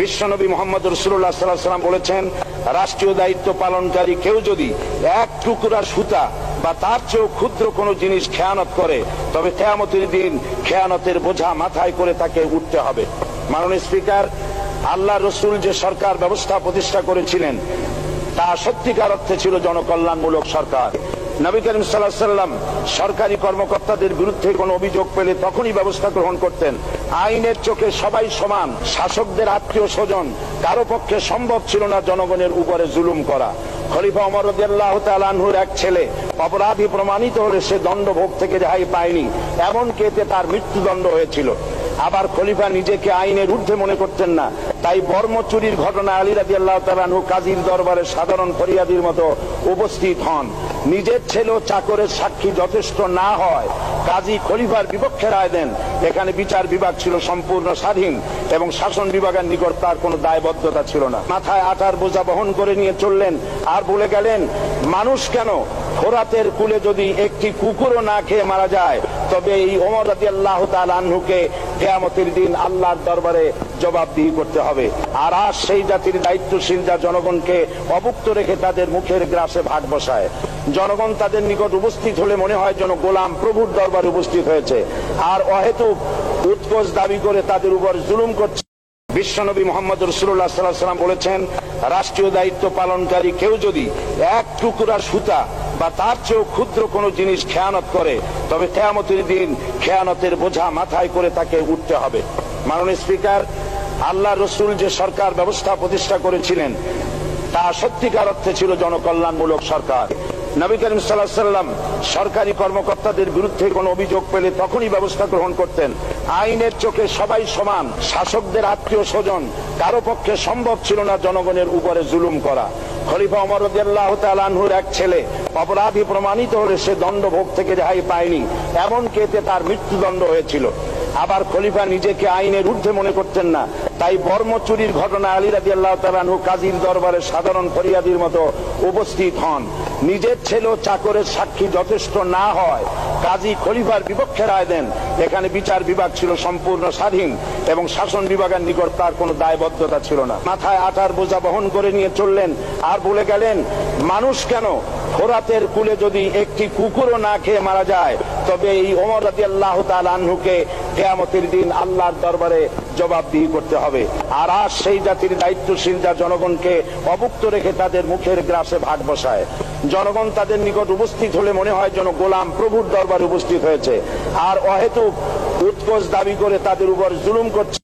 বিশ্বনবী মোহাম্মদ রসুল্লাহ সাল্লাহ সাল্লাম বলেছেন, রাষ্ট্রীয় দায়িত্ব পালনকারী কেউ যদি এক টুকরা সুতা বা তার চেয়েও ক্ষুদ্র কোনো জিনিস খেয়ানত করে, তবে কেয়ামতের দিন খেয়ানতের বোঝা মাথায় করে তাকে উঠতে হবে। মাননীয় স্পিকার, আল্লাহ রসুল যে সরকার ব্যবস্থা প্রতিষ্ঠা করেছিলেন, তা সত্যিকার অর্থে ছিল জনকল্যাণমূলক সরকার। নবী করিম সাল্লাম সরকারি কর্মকর্তাদের বিরুদ্ধে কোনো অভিযোগ পেলে তখনই ব্যবস্থা গ্রহণ করতেন। আইনের চোখে সবাই সমান, শাসকদের আত্মীয় স্বজন, কারও পক্ষে সম্ভব ছিল না জনগণের উপরে জুলুম করা। খলিফা অমর তালানহুর এক ছেলে অপরাধী প্রমাণিত হলে সে দণ্ডভোগ থেকে রেহাই পায়নি, এমনকি এতে তার মৃত্যুদণ্ড হয়েছিল। আবার খলিফা নিজেকে আইনের ঊর্ধ্বে মনে করতেন না তাই বর্ম চুরির ঘটনা আলী রাজি আল্লাহ তালানহু কাজীর দরবারে সাধারণ ফরিয়াদির মতো উপস্থিত হন। নিজের ছেলে ও চাকরের সাক্ষী যথেষ্ট না হয়, কাজী খলিফার বিপক্ষে রায় দেন। এখানে বিচার বিভাগ ছিল সম্পূর্ণ স্বাধীন এবং শাসন বিভাগের নিকট তার কোনো দায়বদ্ধতা ছিল না। মাথায় আটার বোঝা বহন করে নিয়ে চললেন। আর বলে গেলেন, মানুষ কেন ফোরাতের কুলে যদি একটি কুকুরও না খেয়ে মারা যায়, তবে এই ওমর রাজি আল্লাহ আনহুকে কেয়ামতের দিন আল্লাহর দরবারে জবাবদিহি করতে হবে। আর আজ সেই জাতির দায়িত্বশীল যা জনগণকে অভুক্ত রেখে তাদের মুখের গ্রাসে ভাগ বসায়। জনগণ তাদের নিকট উপস্থিত হলে মনে হয় যেন গোলাম প্রভুর দরবারে উপস্থিত হয়েছে। আর অহেতুক উৎকোচ দাবি করে তাদের উপর জুলুম করছে। বিশ্বনবী মোহাম্মদ রসুল্লাহ সাল্লাহ সাল্লাম বলেছেন, রাষ্ট্রীয় দায়িত্ব পালনকারী কেউ যদি এক টুকরা সুতা বা তার চেয়েও ক্ষুদ্র কোনো জিনিস খেয়ানত করে, তবে কেয়ামতের দিন খেয়ানতের বোঝা মাথায় করে তাকে উঠতে হবে। মাননীয় স্পিকার, আল্লাহ রসুল যে সরকার ব্যবস্থা প্রতিষ্ঠা করেছিলেন, তা সত্যিকার অর্থে ছিল জনকল্যাণমূলক সরকার। নবী করিম সাল্লাহ সাল্লাম সরকারি কর্মকর্তাদের বিরুদ্ধে কোনো অভিযোগ পেলে তখনই ব্যবস্থা গ্রহণ করতেন। আইনের চোখে সবাই সমান, শাসকদের আত্মীয় স্বজন, কারও পক্ষে সম্ভব ছিল না জনগণের উপরে জুলুম করা। খলিফা অমর তালানহুর এক ছেলে অপরাধী প্রমাণিত হলে সে দণ্ডভোগ থেকে রেহাই পায়নি, এমনকি এতে তার মৃত্যুদণ্ড হয়েছিল। আবার খলিফা নিজেকে আইনের ঊর্ধ্বে মনে করতেন না, তাই বর্ম চুরির ঘটনা আলী রাজি আল্লাহ তালানহু কাজীর দরবারে সাধারণ ফরিয়াদির মতো উপস্থিত হন। নিজের ছেলে চাকরের সাক্ষী যথেষ্ট না হয় কাজী খলিফার বিপক্ষে রায় দেন। এখানে বিচার বিভাগ ছিল সম্পূর্ণ স্বাধীন এবং শাসন বিভাগের নিকট তার কোনো দায়বদ্ধতা ছিল না। মাথায় আটার বোঝা বহন করে নিয়ে চললেন। আর বলে গেলেন, মানুষ কেন ফোরাতের কুলে যদি একটি কুকুরও না খেয়ে মারা যায়, তবে এই ওমর রাজি আল্লাহ আনহুকে কেয়ামতের দিন আল্লাহর দরবারে জবাবদিহি করতে হবে। আর আজ সেই জাতির দায়িত্বশীল যা জনগণকে অবুক্ত রেখে তাদের মুখের গ্রাসে ভাগ বসায়। জনগণ তাদের নিকট উপস্থিত হলে মনে হয় যেন গোলাম প্রভুর দরবারে উপস্থিত হয়েছে। আর অহেতুক উৎকোচ দাবি করে তাদের উপর জুলুম করছে।